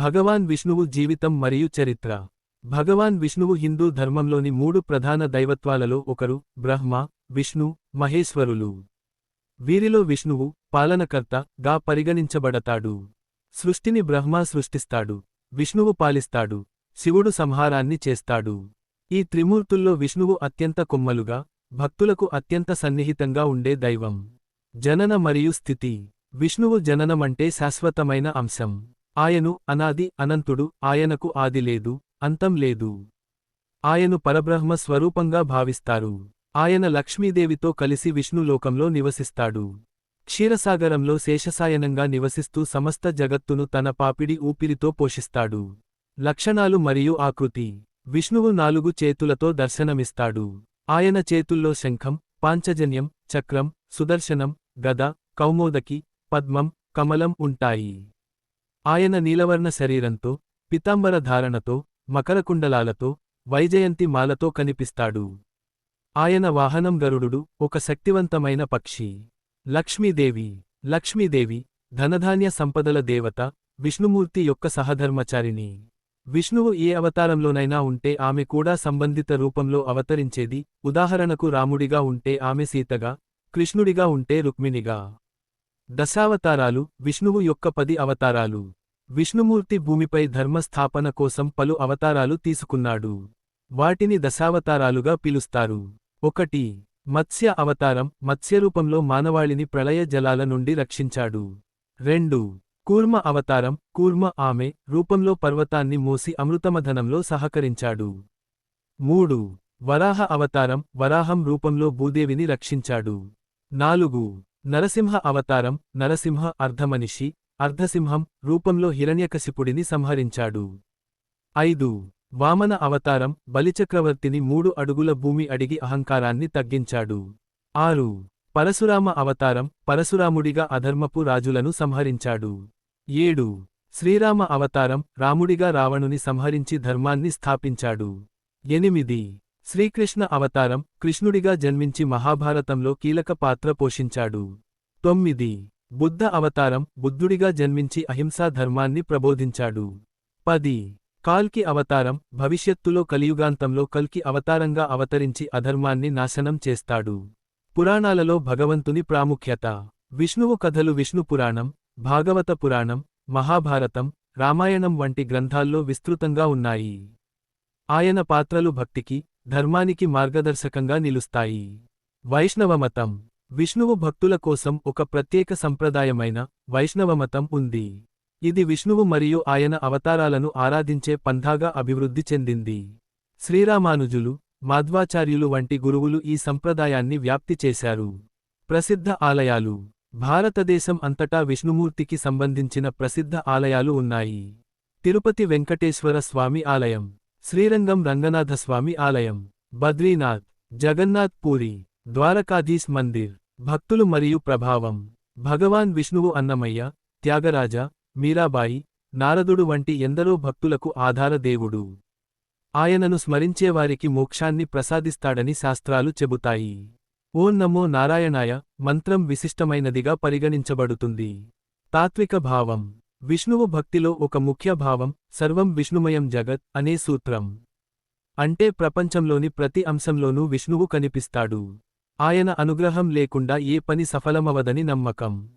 భగవాన్ విష్ణువు జీవితం మరియు చరిత్ర. భగవాన్ విష్ణువు హిందూ ధర్మంలోని మూడు ప్రధాన దైవత్వాలలో ఒకరు బ్రహ్మ విష్ణు మహేశ్వరులు. వీరిలో విష్ణువు పాలనకర్త గా పరిగణించబడతాడు. సృష్టిని బ్రహ్మ సృష్టిస్తాడు. విష్ణువు పాలిస్తాడు. శివుడు సంహారాన్ని చేస్తాడు. ఈ త్రిమూర్తుల్లో విష్ణువు అత్యంత కొమ్మలుగా భక్తులకు అత్యంత సన్నిహితంగా ఉండే దైవం. జనన మరియు స్థితి. విష్ణువు జననమంటే శాశ్వతమైన అంశం. ఆయను అనాది అనంతుడు ఆయనకు ఆది లేదు అంతం లేదు. ఆయను పరబ్రహ్మ స్వరూపంగా భావిస్తారు. ఆయన లక్ష్మీదేవితో కలిసి విష్ణులోకంలో నివసిస్తాడు. క్షీరసాగరంలో శేషసాయనంగా నివసిస్తూ సమస్త జగత్తును తన పాపిడి ఊపిరితో పోషిస్తాడు. లక్షణాలు మరియు ఆకృతి. విష్ణువు నాలుగు చేతులతో దర్శనమిస్తాడు. ఆయన చేతుల్లో శంఖం పాంచజన్యం చక్రం సుదర్శనం గద కౌమోదకి పద్మం కమలం ఉంటాయి. ఆయన నీలవర్ణ శరీరంతో పితాంబర ధారణతో మకరకుండలాలతో వైజయంతి మాలతో కనిపిస్తాడు. ఆయన వాహనం గరుడు ఒక శక్తివంతమైన పక్షి. లక్ష్మీదేవి లక్ష్మీదేవి ధనధాన్య సంపదల దేవత విష్ణుమూర్తి యొక్క సహధర్మచారిణి. విష్ణువు ఏ అవతారంలోనైనా ఉంటే ఆమె కూడా సంబంధిత రూపంలో అవతరించేది ఉదాహరణకు రాముడిగా ఉంటే ఆమె సీతగా కృష్ణుడిగా ఉంటే రుక్మిణిగా. దశావతారాలు విష్ణువు యొక్క పది అవతారాలు. విష్ణుమూర్తి భూమిపై ధర్మస్థాపన కోసం పలు అవతారాలు తీసుకున్నాడు. వాటిని దశావతారాలుగా పిలుస్తారు. ఒకటి మత్స్య అవతారం మత్స్యరూపంలో మానవాళిని ప్రళయ జలాల నుండి రక్షించాడు. రెండు కూర్మ అవతారం కూర్మ ఆమె రూపంలో పర్వతాన్ని మోసి అమృతమధనంలో సహకరించాడు. మూడు వరాహ అవతారం వరాహం రూపంలో భూదేవిని రక్షించాడు. నాలుగు నరసింహ అవతారం నరసింహ అర్ధమనిషి అర్ధసింహం రూపంలో హిరణ్యకశిపుడిని సంహరించాడు. ఐదు. వామన అవతారం బలిచక్రవర్తిని మూడు అడుగుల భూమి అడిగి అహంకారాన్ని తగ్గించాడు. ఆరు. పరశురామ అవతారం పరశురాముడిగా అధర్మపు రాజులను సంహరించాడు. ఏడు. శ్రీరామ అవతారం రాముడిగా రావణుని సంహరించి ధర్మాన్ని స్థాపించాడు. ఎనిమిది. శ్రీకృష్ణ అవతారం కృష్ణుడిగా జన్మించి మహాభారతంలో కీలక పాత్ర పోషించాడు. తొమ్మిది. బుద్ధ అవతారం బుద్ధుడిగా జన్మించి అహింసా ధర్మాన్ని ప్రబోధించాడు. పది. కాల్కి అవతారం భవిష్యత్తులో కలియుగాంతంలో కల్కి అవతారంగా అవతరించి అధర్మాన్ని నాశనం చేస్తాడు. పురాణాలలో భగవంతుని ప్రాముఖ్యత. విష్ణువు కథలు విష్ణు పురాణం భాగవత పురాణం మహాభారతం రామాయణం వంటి గ్రంథాల్లో విస్తృతంగా ఉన్నాయి. ఆయన పాత్రలు భక్తికి ధర్మానికి మార్గదర్శకంగా నిలుస్తాయి. వైష్ణవమతం. విష్ణువు భక్తుల కోసం ఒక ప్రత్యేక సంప్రదాయమైన వైష్ణవమతం ఉంది. ఇది విష్ణువు మరియు ఆయన అవతారాలను ఆరాధించే పంథాగా అభివృద్ధి చెందింది. శ్రీరామానుజులు మాధ్వాచార్యులు వంటి గురువులు ఈ సంప్రదాయాన్ని వ్యాప్తి చేశారు. ప్రసిద్ధ ఆలయాలు. భారతదేశం అంతటా విష్ణుమూర్తికి సంబంధించిన ప్రసిద్ధ ఆలయాలు ఉన్నాయి. తిరుపతి వెంకటేశ్వర స్వామి ఆలయం. శ్రీరంగం రంగనాథస్వామి ఆలయం. బద్రీనాథ్ జగన్నాథ్ పూరి ద్వారకాధీశ్ మందిర్. భక్తులు మరియు ప్రభావం. భగవాన్ విష్ణువు అన్నమయ్య త్యాగరాజ మీరాబాయి నారదుడు వంటి ఎందరో భక్తులకు ఆధార దేవుడు. ఆయనను స్మరించేవారికి మోక్షాన్ని ప్రసాదిస్తాడని శాస్త్రాలు చెబుతాయి. ఓం నమో నారాయణాయ మంత్రం విశిష్టమైనదిగా పరిగణించబడుతుంది. తాత్విక భావం. విష్ణువు భక్తిలో ఒక ముఖ్య భావం సర్వం విష్ణుమయం జగత్ అనే సూత్రం. అంటే ప్రపంచంలోని ప్రతి అంశంలోనూ విష్ణువు కనిపిస్తాడు. ఆయన అనుగ్రహం లేకుండా ఏ పని సఫలమవదని నమ్మకం.